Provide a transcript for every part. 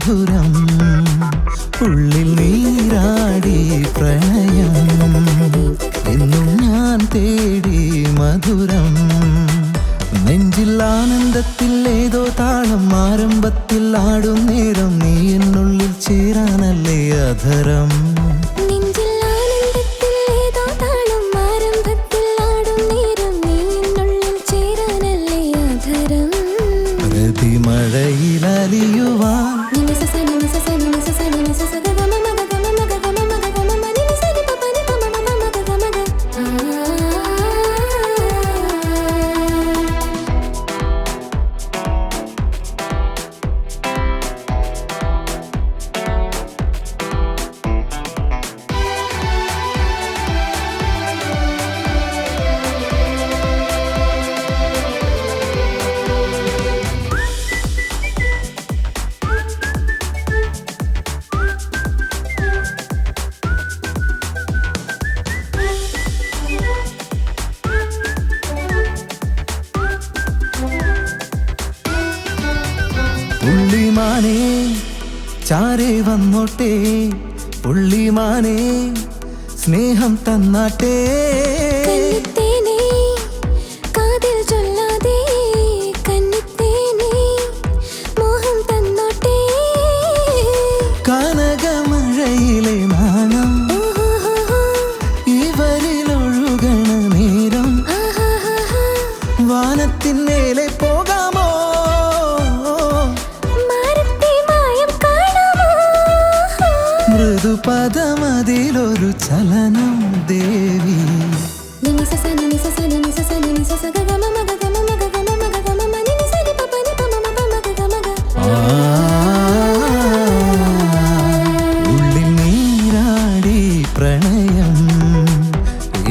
മധുരം. ഉള്ളിൽ നീരാടി പ്രണയം. എന്നും ഞാൻ തേടി മധുരം. നെഞ്ചിൽ ആനന്ദത്തിൽ ഏതോ താളം ആരംഭത്തിൽ ആടും നേരം. നീ എന്നുള്ളിൽ ചേരാനല്ലേ അധരം. sani, masa sani. പുള്ളിമാനെ ചാരെ വന്നോട്ടെ പുള്ളിമാനെ സ്നേഹം തന്നാട്ടെ. വാനത്തിന്മേലെ കാതിൽ മൃദു പദമതിലൊരു ചലനം ദേവി. ഉള്ളിൽ നീരാടി പ്രണയം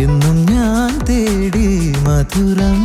എന്നും ഞാൻ തേടി മധുരം.